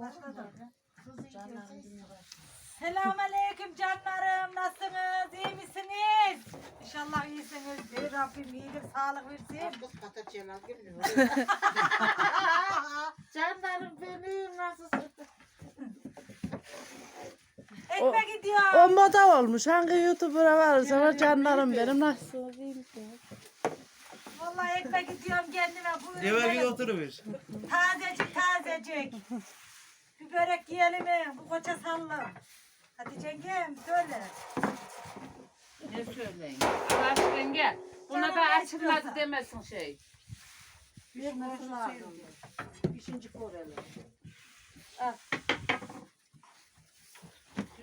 Bak. Selamünaleyküm canlarım. Nasılsınız? İyi misiniz? İnşallah iyisiniz. Rabbim iyilik, sağlık versin. Canlarım benim nasılsın? Ekmek gidiyor. O moda olmuş. Hangi YouTuber'a varırsa var canlarım benim. Nasılsınız? iyi misiniz? Vallahi ekmek gidiyorum kendime. Buyurun. Eve gelin. oturuver. Tazecik tazecik. Bir börek yiyelim mi? Bu koça sallı. Hadi Cengem söyle. Ne söyleyin? Baş yenge. Buna Canım da ne açılmadı demesin şey. Pişmesi lazım. Beşinci koreli.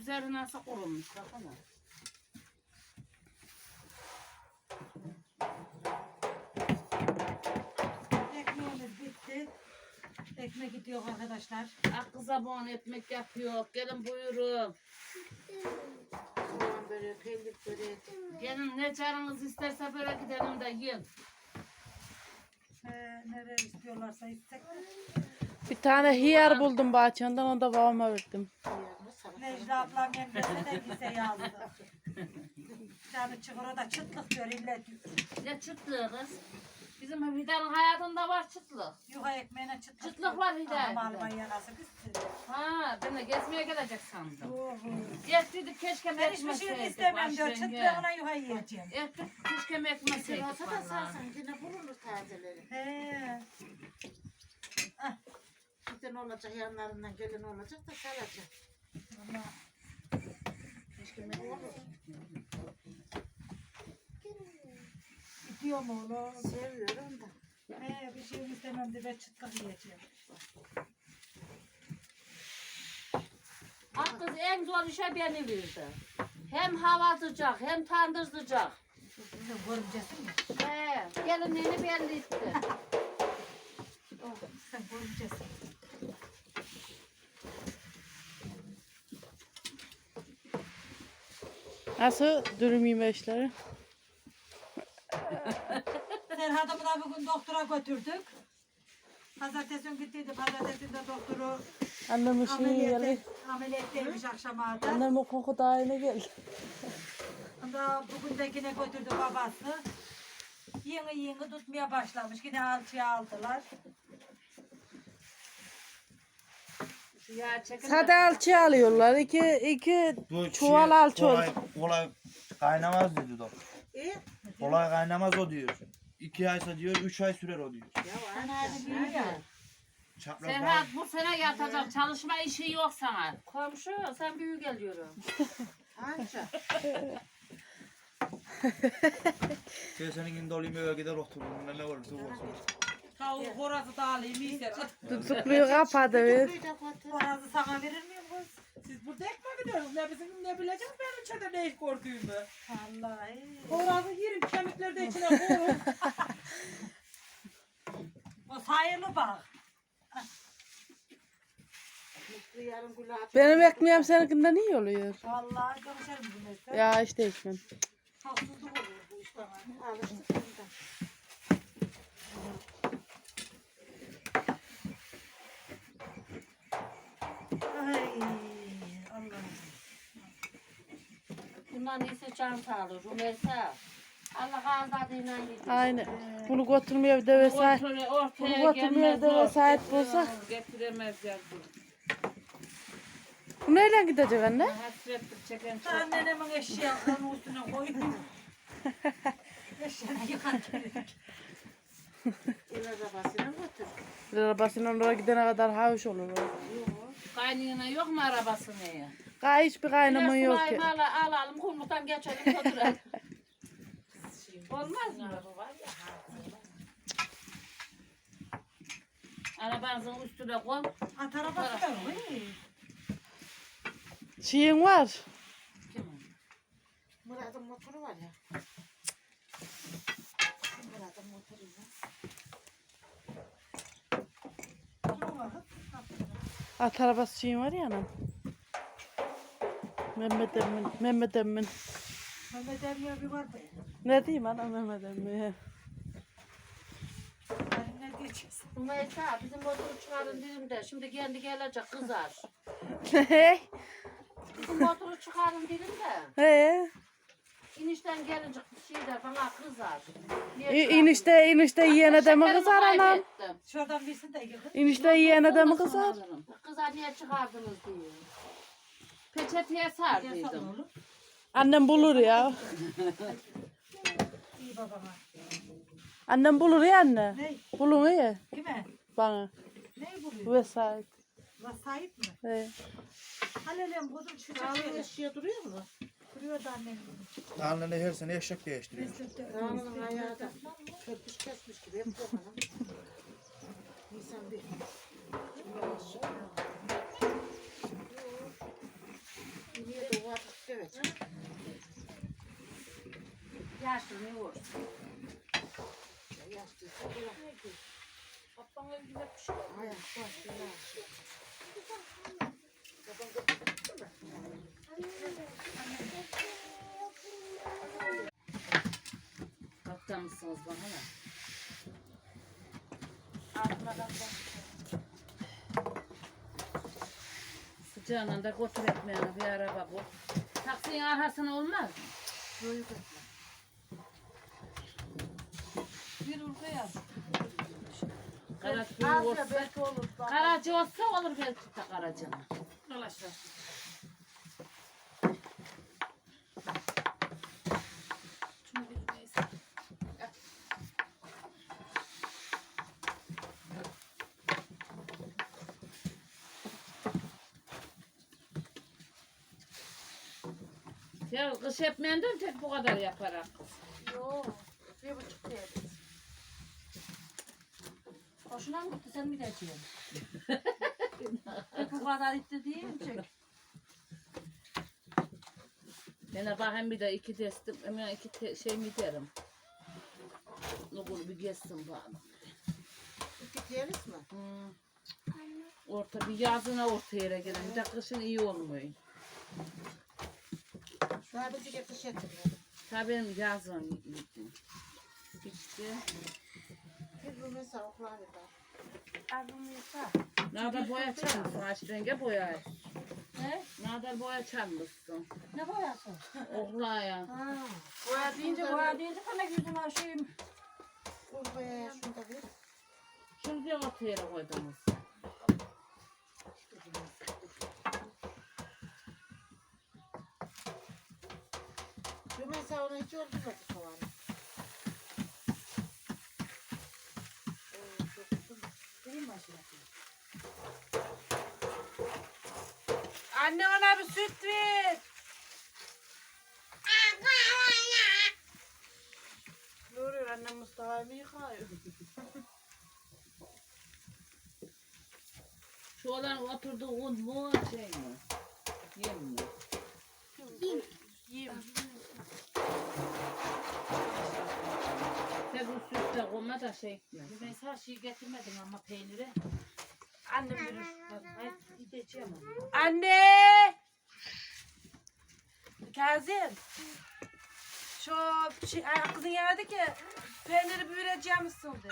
Üzeri nasıl kurulmuş bakana. Ekmeğimiz bitti. Ekmek gidiyor arkadaşlar. Kıza bon ekmek yapıyor. Gelin buyurun. Soğan börek, peynir börek. Gelin ne canınız isterse böyle gidelim de yiyin. Ee, nereye istiyorlarsa istek. Bir tane hiyar buldum bahçenden. Onu da babama verdim. Necla ablam yemese de bize yazdı. Canı çıkır o da çıtlık diyor diyor. Ne çıtlığı kız? Bizim Hidar'ın hayatında var çıtlık. Yuha ekmeğine çıtlık. Çıtlık var Hidayet. Ama Almanya nasıl kızdı. Ha ben de gezmeye gelecek sandım. Oho. Yettiydik keşke Ben hiçbir şey istemem diyor. Çıtlığına yuha yiyeceğim. Ettik keşke ekmeseydik Salata da vallahi. sarsan yine bulunur tazeleri. He. Bir tane olacak yanlarından gelin olacak da salacak. Vallahi. Gidiyor mu oğlum? Seviyorum da. He bir şey istemem de ben çıtlık yiyeceğim. Ah kız en zor işe beni verdi. Hem hava sıcak hem tandır sıcak. Sen görümcesin mi? He, gelinliğini belli etti. Oh, sen görümcesin. Nasıl dürüm yemeğleri? Serhat'ımı da bugün doktora götürdük. Pazartesi günü gittiydi. Pazartesi de doktoru Annem işi iyi ameliyat, geldi. ameliyattaymış akşama da. Annem o koku daha yeni geldi. Onda bugün de yine götürdü babası. Yeni yeni tutmaya başlamış. Yine alçıya aldılar. Ya çekin. Sade alçı alıyorlar. İki, iki çuval alçı kolay, oldu. kolay kaynamaz dedi doktor. İyi. Kolay kaynamaz o diyor. İki aysa diyor, üç ay sürer o diyor. Çapraz Serhat bu sene yatacak. Çalışma işi yok sana. Komşu sen büyük geliyorum. Anca. Şey senin gibi dolayım eve gider otururum. Ne ne olursa olsun. Tavuk horozu da alayım iyidir. Tutukluyu kapadı. Borazı sana verir miyim kız? Siz burada ekmek gidiyorsunuz. Ne bizim ne bileceğiz benim içeride ne iş gördüğümü. Vallahi. Horozu yerim kemikleri de içine koyun. O sayılı bak. Mutlu yarın. Benim ekmeğim seninkinden iyi oluyor. Vallahi konuşalım bu mesele. Ya işte ekmeğim. Haksızlık olur bu işte. Alıştık bundan. Ay Allah'ım. Bundan iyisi can sağlığı. Rumeysa. Allah azadıyla gidiyor. Aynen. Bunu götürmeye de vesayet. Ortaya, Bunu ortaya götürmeye gelmez bir de vesayet bulsa. Getiremezler. Bu neyle gidecek anne? Hasrettir çeken çok. Annenemin eşyalarını üstüne koydum. Yıkar gerek. El arabasına götür. Bir arabasıyla oraya gidene kadar havuç olur. o. Kaynığına yok mu arabası neye? Gay hiçbir kaynamın yok ki. Sulayım al, alalım kumluktan geçelim götürelim. Olmaz mı? Arabanızın üstüne koy. At arabası da var. Şeyin var. Murat'ın motoru var ya. Murat'ın motoru var. At arabası şeyin var ya anam. Mehmet emmin. Mehmet emmin. Mehmet Emre bir var be. Ne diyeyim anam Mehmet emmin. Ben ne gideceğiz. Rümeysa bizim motoru çıkarın dedim de şimdi kendi gelecek kızar. He. Bizim motoru çıkarın dedim de He. inişten gelince şeyler bana kızar. İ-? İnişte inişte yiyene de mi kızar anam? Şuradan bilsin de yıkın. İnişte yiyene de mi kızar? Kızar niye çıkardınız diyor. Peçeteye sardıydım. oğlum. Annem bulur ya. İyi babama. Annem bulur ya anne. Ne? Bulun ya Kime? bana. Neyi buluyor? Vesait. Vasayip mi? He. Halilem kuzum şu Dağının çekiyor. eşiğe duruyor mu? Kuruyor da annem. Annene her sene eşek değiştiriyor. Dağının ayağı da köpüş kesmiş gibi hep bakalım. Nisan bir. De var? Evet. Yaşlı ne olur? Yaşlıysa bırak. Ayak başı yaş. Kaptan mısınız bana ne? Sıcağına da götür ekmeğini bir araba bu. Taksinin arkasına olmaz mı? Bir urga yaz. Büyük olsa, olur belki de Karaca'nın. Arkadaşlar. Kış yapmayandan tek bu kadar yaparak. Yok. Bir buçuk değil. Hoşuna mı gitti sen mi? Hep bu kadar itti değil mi çek? Ben bakayım bir de iki destim, hemen iki te- şey mi derim. Nukul bir geçsin bana. İki diyeriz mi? Hmm. Orta bir yazına orta yere gelin. Bir de kışın iyi olmuyor. Bizi getir etmiyor. Tabii benim yazın bitti. Bir bu mesela okula bir daha. Nerede boya çalmışsın? Aç renge boya. Ne? Nerede boya çalmışsın? Ne boyası? Oklaya. Ha. Boya deyince boya deyince bana yüzüme şeyim. Urfa'ya şunu da bir. Şunu bir orta yere koydunuz. Mesela onu hiç öldürmedi soğanı. Oo, çok. Benim başına. Anne ona bir süt ver. Ne oluyor annem Mustafa'yı yıkıyor? Şu olan oturduğu un mu şey mi? Yem mi? Yiyeyim. Sen sütle koyma da şey etme. Mesela şey getirmedim ama peyniri. Annem verir. Hayır gideceğim ama. Anne! Kazım. Şu şey, ay, kızın geldi ki peyniri büyüreceğim misin de.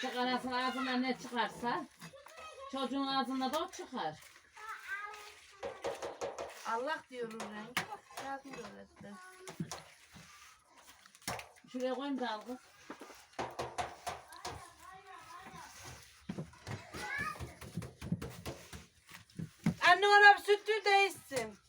Tek arasının ağzından ne çıkarsa çocuğun ağzında da o çıkar. Allah diyorum rengi bak. Öğretti. Şuraya koyayım da al kız. Anne ona bir süt de içsin.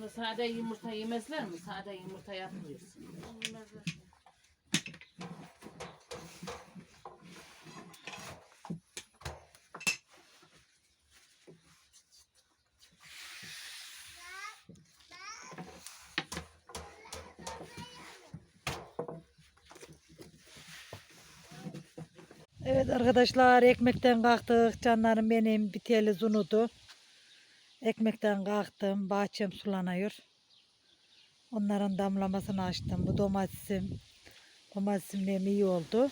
Bunu sade yumurta yemezler mi? Sade yumurta yapmıyorsun. Evet arkadaşlar ekmekten kalktık. Canlarım benim biteli zunudu. Ekmekten kalktım. Bahçem sulanıyor. Onların damlamasını açtım. Bu domatesim. Domatesim iyi oldu.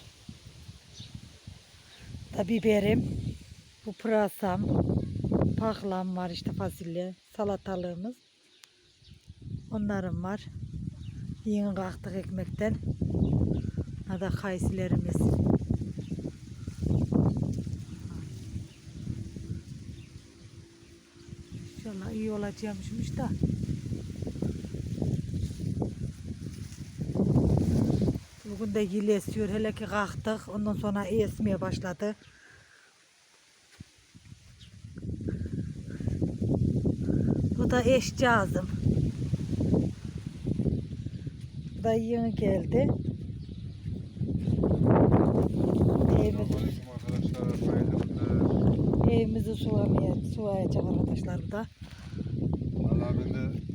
Da biberim. Bu pırasam. Paklam var işte fasulye. Salatalığımız. Onlarım var. Yeni kalktık ekmekten. Ha da kaysilerimiz. İnşallah iyi olacakmışmış da. Bugün de yıl esiyor. Hele ki kalktık. Ondan sonra esmeye başladı. Bu da eşcağızım. Bu da yeni geldi. Evimizi, evimizi sulamaya, sulayacak arkadaşlar bu da.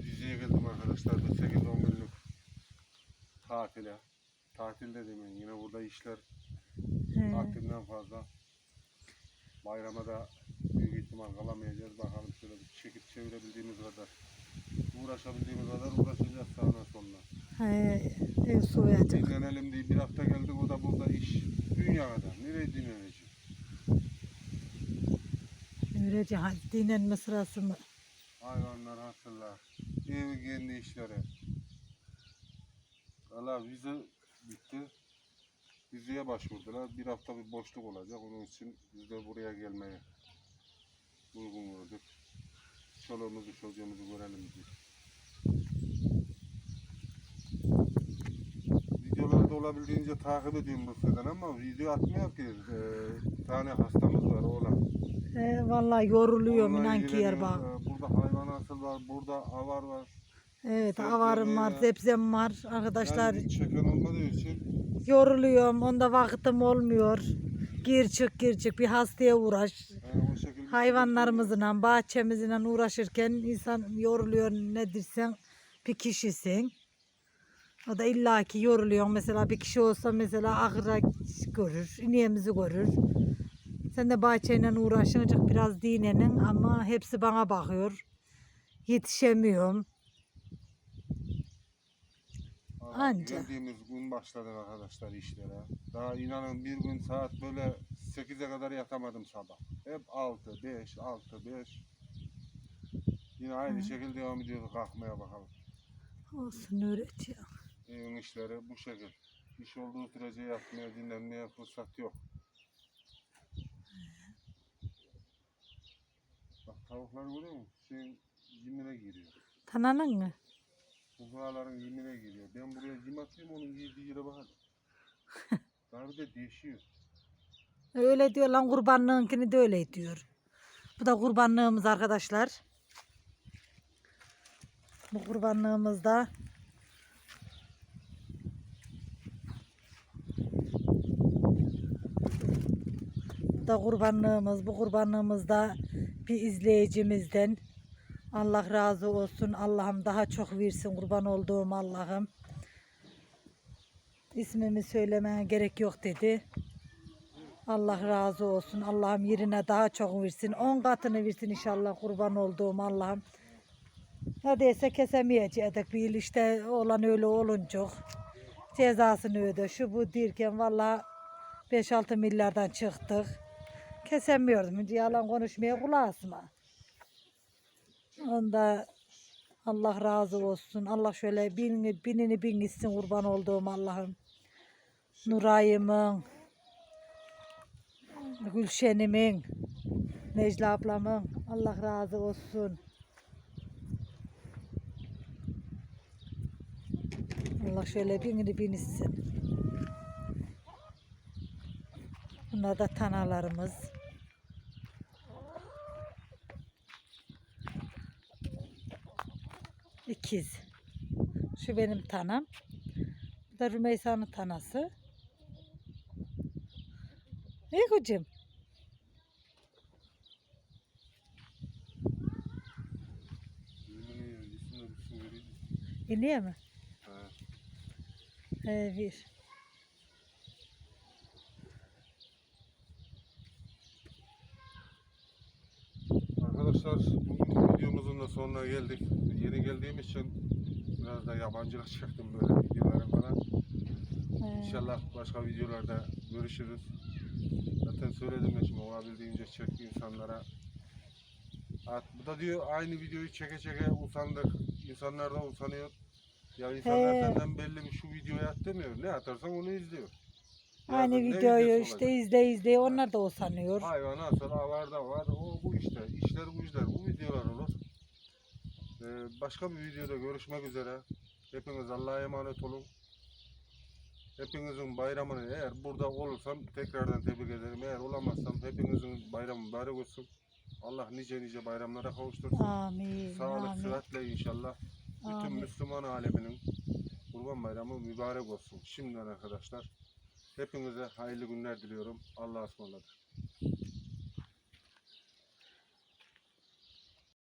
Rize'ye geldim arkadaşlar. Bir 8-10 günlük tatile. Tatil de demeyin. Yine burada işler He. vaktinden fazla. Bayrama da büyük ihtimal kalamayacağız. Bakalım şöyle bir çekip çevirebildiğimiz kadar. Uğraşabildiğimiz kadar uğraşacağız sağına soluna. He, ev sulayacak. Dinlenelim diye bir hafta geldik. O da burada iş. Dünya kadar. Nereye dinlenecek? Öylece dinlenme sırası mı? Hayvanlar hasırlar. Evi kendi işleri. Valla vize bitti. Vizeye başvurdular. Bir hafta bir boşluk olacak. Onun için biz de buraya gelmeye uygun gördük. Çoluğumuzu çocuğumuzu görelim diye. Videolarda olabildiğince takip ediyorum siteden ama video atmıyor ki. Ee, bir tane hastamız var oğlan. He, vallahi yoruluyorum inan ki yer bak. Burada hayvan asıl var, burada avar var. Evet Sebze avarım var, meyve. sebzem var. Arkadaşlar Yani çeken olmadığı için yoruluyorum. Onda vaktim olmuyor. Gir çık gir çık bir hastaya uğraş. yani o şekilde Hayvanlarımızla, bahçemizle uğraşırken insan yoruluyor ne dersen bir kişisin. O da illaki yoruluyor. Mesela bir kişi olsa mesela ahıra görür, ineğimizi görür. Sen de bahçeyle uğraşınca biraz dinenin ama hepsi bana bakıyor. Yetişemiyorum. Anca. Geldiğimiz gün başladık arkadaşlar işlere. Daha inanın bir gün saat böyle 8'e kadar yatamadım sabah. Hep 6, 5, 6, 5. Yine aynı şekilde devam ediyoruz kalkmaya bakalım. Olsun öğretiyor. Evin işleri bu şekil. İş olduğu sürece yatmaya, dinlenmeye fırsat yok. Bak tavuklar görüyor musun? Şeyin yemine giriyor. Tananın mı? Kuzuların yemine giriyor. Ben buraya yem atıyorum onun girdiği yere bakalım. Daha bir de değişiyor. Öyle diyor lan kurbanlığınkini de öyle diyor. Bu da kurbanlığımız arkadaşlar. Bu kurbanlığımızda Bu da kurbanlığımız. Bu kurbanlığımızda bir izleyicimizden Allah razı olsun. Allah'ım daha çok versin kurban olduğum Allah'ım. İsmimi söylemeye gerek yok dedi. Allah razı olsun. Allah'ım yerine daha çok versin. On katını versin inşallah kurban olduğum Allah'ım. Neredeyse kesemeyecektik. Bir işte olan öyle olunca cezasını öde. Şu bu derken valla 5-6 milyardan çıktık. Kesemiyordum. Şimdi yalan konuşmaya kulak asma. Onda Allah razı olsun. Allah şöyle binini, binini bin gitsin kurban olduğum Allah'ım. Nuray'ımın, Gülşen'imin, Necla ablamın Allah razı olsun. Allah şöyle binini binitsin. Bunlar da tanalarımız. İkiz. Şu benim tanam. Bu da Rümeysa'nın tanası. Ne kocam? İniyor mu? Ha. He, bir. Arkadaşlar bugünkü videomuzun da sonuna geldik. Yeni geldiğim için biraz da yabancılık çektim böyle videolara falan. He. İnşallah başka videolarda görüşürüz. Zaten söyledim ya şimdi olabildiğince çek insanlara. At, bu da diyor aynı videoyu çeke çeke usandık. İnsanlar da usanıyor. Ya insanlar He. senden belli bir şu videoyu at demiyor. Ne atarsan onu izliyor. Aynı Yazın ne videoyu videosu işte olacak? izle izle onlar da o sanıyor. Hayvan asıl avarda var. O bu işte. İşler bu işler. Bu videolar olur. Başka bir videoda görüşmek üzere. Hepiniz Allah'a emanet olun. Hepinizin bayramını eğer burada olursam tekrardan tebrik ederim. Eğer olamazsam hepinizin bayramı mübarek olsun. Allah nice nice bayramlara kavuştursun. Amin. Sağlık, Amin. sıhhatle inşallah. Bütün Amin. Müslüman aleminin Kurban Bayramı mübarek olsun. Şimdiden arkadaşlar hepinize hayırlı günler diliyorum. Allah'a ısmarladık.